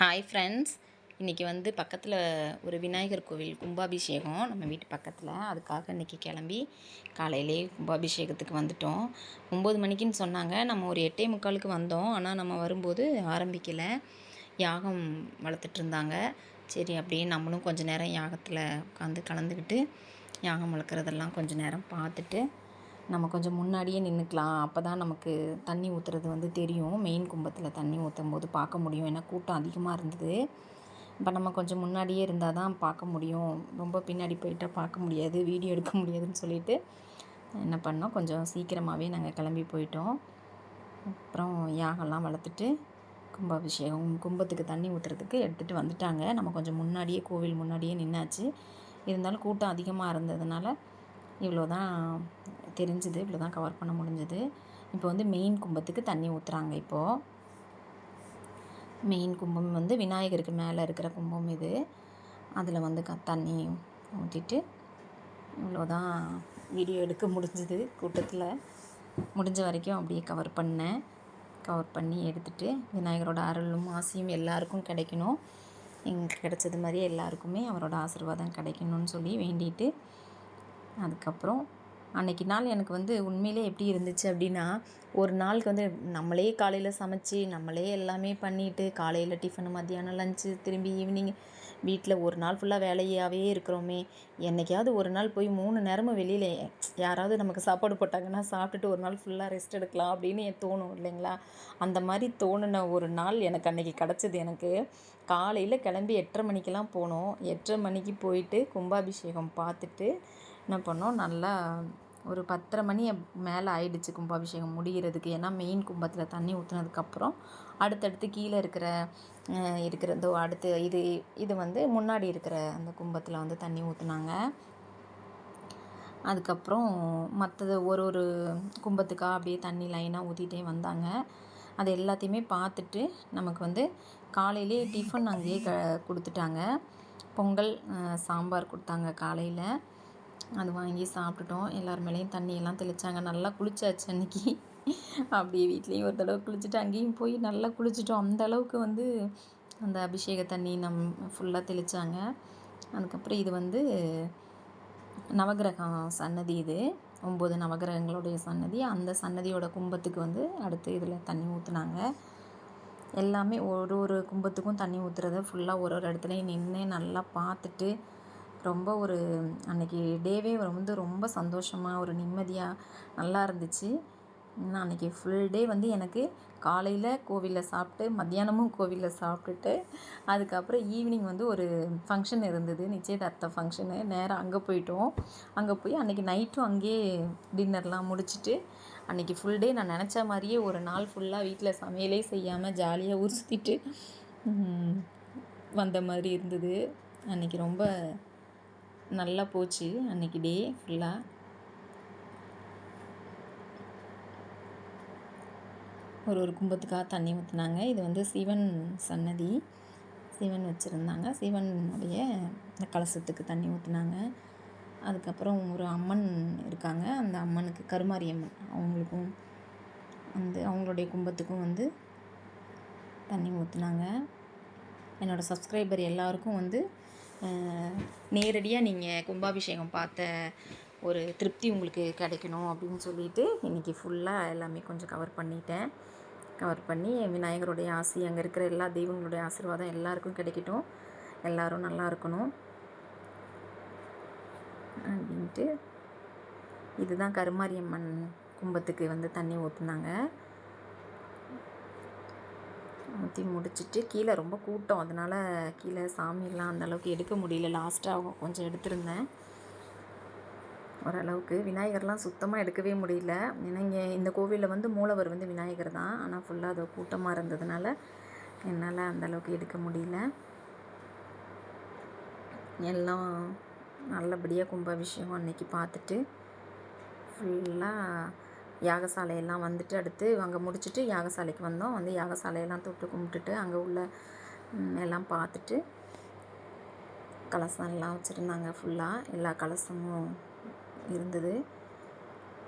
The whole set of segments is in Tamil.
ஹாய் ஃப்ரெண்ட்ஸ் இன்றைக்கி வந்து பக்கத்தில் ஒரு விநாயகர் கோவில் கும்பாபிஷேகம். நம்ம வீட்டு பக்கத்தில். அதுக்காக இன்றைக்கி கிளம்பி காலையிலே கும்பாபிஷேகத்துக்கு வந்துட்டோம். ஒம்பது மணிக்குன்னு சொன்னாங்க. நம்ம ஒரு எட்டே முக்காலுக்கு வந்தோம். ஆனால் நம்ம வரும்போது ஆரம்பிக்கலை. யாகம் வளர்த்துட்டு இருந்தாங்க சரி அப்படியே நம்மளும் கொஞ்சம் நேரம் யாகத்தில் உட்காந்து கலந்துக்கிட்டு யாகம் வளர்க்குறதெல்லாம் கொஞ்சம் நேரம் பார்த்துட்டு நம்ம கொஞ்சம் முன்னாடியே நின்றுக்கலாம் அப்போ தான் நமக்கு தண்ணி ஊற்றுறது வந்து தெரியும். மெயின் கும்பத்தில் தண்ணி ஊற்றும் போது பார்க்க முடியும். ஏன்னா கூட்டம் அதிகமாக இருந்தது. இப்போ நம்ம கொஞ்சம் முன்னாடியே இருந்தால் தான் பார்க்க முடியும். ரொம்ப பின்னாடி போயிட்டால் பார்க்க முடியாது. வீடியோ எடுக்க முடியாதுன்னு சொல்லிட்டு என்ன பண்ணோம்? கொஞ்சம் சீக்கிரமாகவே நாங்கள் கிளம்பி போயிட்டோம். அப்புறம் யாகம்லாம் வளர்த்துட்டு கும்பாபிஷேகம் கும்பத்துக்கு தண்ணி ஊற்றுறதுக்கு எடுத்துகிட்டு வந்துட்டாங்க. நம்ம கொஞ்சம் முன்னாடியே கோவில் முன்னாடியே நின்னாச்சு. இருந்தாலும் கூட்டம் அதிகமாக இருந்ததுனால இவ்வளோ தான் தெரிஞ்சுது இவ்வளோ தான் கவர் பண்ண முடிஞ்சுது. இப்போ வந்து மெயின் கும்பத்துக்கு தண்ணி ஊற்றுறாங்க இப்போது மெயின் கும்பம் வந்து விநாயகருக்கு மேலே இருக்கிற கும்பம் இது. அதில் வந்து க தண்ணி ஊற்றிட்டு இவ்வளோதான் வீடியோ எடுக்க முடிஞ்சுது கூட்டத்தில். முடிஞ்ச வரைக்கும் அப்படியே கவர் பண்ணேன். கவர் பண்ணி எடுத்துகிட்டு விநாயகரோட அருளும் ஆசையும் எல்லாருக்கும் கிடைக்கணும். எங்களுக்கு கிடைச்சது மாதிரி எல்லாருக்குமே அவரோட ஆசீர்வாதம் கிடைக்கணும்னு சொல்லி வேண்டிட்டு அதுக்கப்புறம் அன்றைக்கி நாள் எனக்கு வந்து உண்மையிலே எப்படி இருந்துச்சு அப்படின்னா ஒரு நாளுக்கு வந்து நம்மளே காலையில் சமைச்சி நம்மளே எல்லாமே பண்ணிவிட்டு காலையில் டிஃபனு மத்தியானம் லஞ்சு திரும்பி ஈவினிங் வீட்டில் ஒரு நாள் ஃபுல்லாக வேலையாகவே இருக்கிறோமே. என்றைக்காவது ஒரு நாள் போய் மூணு நேரமும் வெளியில் யாராவது நமக்கு சாப்பாடு போட்டாங்கன்னா சாப்பிட்டுட்டு ஒரு நாள் ஃபுல்லாக ரெஸ்ட் எடுக்கலாம் அப்படின்னு என் தோணும் இல்லைங்களா? அந்த மாதிரி தோணுன ஒரு நாள் எனக்கு அன்றைக்கி கிடச்சிது. எனக்கு காலையில் கிளம்பி எட்டரை மணிக்கெல்லாம் போனோம். எட்டரை மணிக்கு போயிட்டு கும்பாபிஷேகம் பார்த்துட்டு என்ன பண்ணோம்? நல்லா ஒரு பத்தரை மணி மேலே ஆயிடுச்சு கும்பாபிஷேகம் முடிகிறதுக்கு ஏன்னா மெயின் கும்பத்தில் தண்ணி ஊற்றுனதுக்கப்புறம் அடுத்தடுத்து கீழே இருக்கிற இருக்கிற இதோ அடுத்து இது இது வந்து முன்னாடி இருக்கிற அந்த கும்பத்தில் வந்து தண்ணி ஊற்றுனாங்க அதுக்கப்புறம் மற்றது ஒரு ஒரு கும்பத்துக்காக அப்படியே தண்ணி லைனாக ஊற்றிட்டே வந்தாங்க. அது எல்லாத்தையுமே பார்த்துட்டு நமக்கு வந்து காலையிலே டிஃபன் அங்கேயே க கொடுத்துட்டாங்க. பொங்கல் சாம்பார் கொடுத்தாங்க காலையில். அது வாங்கி சாப்பிட்டுட்டோம். எல்லார் மேலேயும் தண்ணியெல்லாம் தெளித்தாங்க நல்லா குளிச்சாச்சு அன்றைக்கி அப்படியே வீட்லேயும் ஒரு தடவை குளிச்சுட்டு அங்கேயும் போய் நல்லா குளிச்சிட்டோம். அந்த அளவுக்கு வந்து அந்த அபிஷேக தண்ணி நம் ஃபுல்லாக தெளித்தாங்க அதுக்கப்புறம் இது வந்து நவகிரகம் சன்னதி இது. ஒம்பது நவகிரகங்களுடைய சன்னதி. அந்த சன்னதியோட கும்பத்துக்கு வந்து அடுத்து இதில் தண்ணி ஊற்றுனாங்க எல்லாமே ஒரு ஒரு கும்பத்துக்கும் தண்ணி ஊற்றுறத ஃபுல்லாக ஒரு ஒரு இடத்துலையும் நின்று நல்லா பார்த்துட்டு ரொம்ப ஒரு அன்றைக்கி டேவே வந்து ரொம்ப சந்தோஷமாக ஒரு நிம்மதியாக நல்லா இருந்துச்சு. நான் அன்றைக்கி ஃபுல் டே வந்து எனக்கு காலையில் கோவிலில் சாப்பிட்டு மத்தியானமும் கோவிலில் சாப்பிட்டுட்டு அதுக்கப்புறம் ஈவினிங் வந்து ஒரு ஃபங்க்ஷன் இருந்தது நிச்சயதார்த்த ஃபங்க்ஷனு நேராக அங்கே போயிட்டோம். அங்கே போய் அன்றைக்கி நைட்டும் அங்கேயே டின்னர்லாம் முடிச்சுட்டு அன்றைக்கி ஃபுல் டே நான் நினச்ச மாதிரியே ஒரு நாள் ஃபுல்லாக வீட்டில் சமையலே செய்யாமல் ஜாலியாக ஊர் சுற்றிட்டு வந்த மாதிரி இருந்தது. அன்றைக்கி ரொம்ப நல்லா போச்சு அன்றைக்கி டே ஃபுல்லாக ஒரு ஒரு கும்பத்துக்காக தண்ணி ஊற்றுனாங்க இது வந்து சிவன் சன்னதி. சிவன் வச்சுருந்தாங்க. சிவனுடைய இந்த கலசத்துக்கு தண்ணி ஊற்றுனாங்க அதுக்கப்புறம் ஒரு அம்மன் இருக்காங்க. அந்த அம்மனுக்கு கருமாரி அம்மன். அவங்களுக்கும் வந்து அவங்களுடைய கும்பத்துக்கும் வந்து தண்ணி ஊற்றுனாங்க என்னோடய சப்ஸ்கிரைபர் எல்லாருக்கும் வந்து நேரடியாக நீங்கள் கும்பாபிஷேகம் பார்த்த ஒரு திருப்தி உங்களுக்கு கிடைக்கணும் அப்படின்னு சொல்லிட்டு இன்றைக்கி ஃபுல்லாக எல்லாமே கொஞ்சம் கவர் பண்ணிட்டேன். கவர் பண்ணி விநாயகருடைய ஆசி அங்கே இருக்கிற எல்லா தெய்வங்களுடைய ஆசீர்வாதம் எல்லாருக்கும் கிடைக்கட்டும். எல்லோரும் நல்லா இருக்கணும். அப்படின்ட்டு இதுதான் கருமாரியம்மன் கும்பத்துக்கு வந்து தண்ணி ஊற்றுனாங்க ஊற்றி முடிச்சுட்டு கீழே ரொம்ப கூட்டம். அதனால் கீழே சாமியெல்லாம் அந்தளவுக்கு எடுக்க முடியல. லாஸ்ட்டாக கொஞ்சம் எடுத்திருந்தேன். ஓரளவுக்கு விநாயகர்லாம் சுத்தமாக எடுக்கவே முடியல. ஏன்னா இங்கே இந்த கோவிலில் வந்து மூலவர் வந்து விநாயகர் தான். ஆனால் ஃபுல்லாக அது கூட்டமாக இருந்ததுனால என்னால் அந்தளவுக்கு எடுக்க முடியல. எல்லாம் நல்லபடியாக கும்பாபிஷேகம் அன்னைக்கு பார்த்துட்டு ஃபுல்லாக யாகசாலையெல்லாம் வந்துட்டு அடுத்து அங்கே முடிச்சுட்டு யாகசாலைக்கு வந்தோம். வந்து யாகசாலையெல்லாம் தொட்டு கும்பிட்டுட்டு அங்கே உள்ள எல்லாம் பார்த்துட்டு கலசம் எல்லாம் வச்சுருந்தாங்க ஃபுல்லாக எல்லா கலசமும் இருந்தது.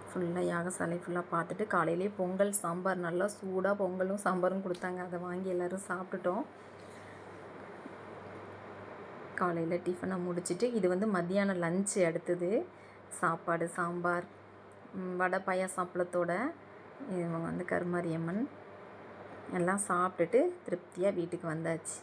ஃபுல்லாக யாகசாலை ஃபுல்லாக பார்த்துட்டு காலையிலே பொங்கல் சாம்பார் நல்லா சூடாக பொங்கலும் சாம்பாரும் கொடுத்தாங்க. அதை வாங்கி எல்லோரும் சாப்பிட்டுட்டோம். காலையில் டிஃபனை முடிச்சுட்டு இது வந்து மத்தியானம் லஞ்சு அடுத்தது. சாப்பாடு சாம்பார் வடை பாயாசம் அப்பளத்தோட இவங்க வந்து கருமாரியம்மன். எல்லாம் சாப்பிட்டுட்டு திருப்தியாக வீட்டுக்கு வந்தாச்சு.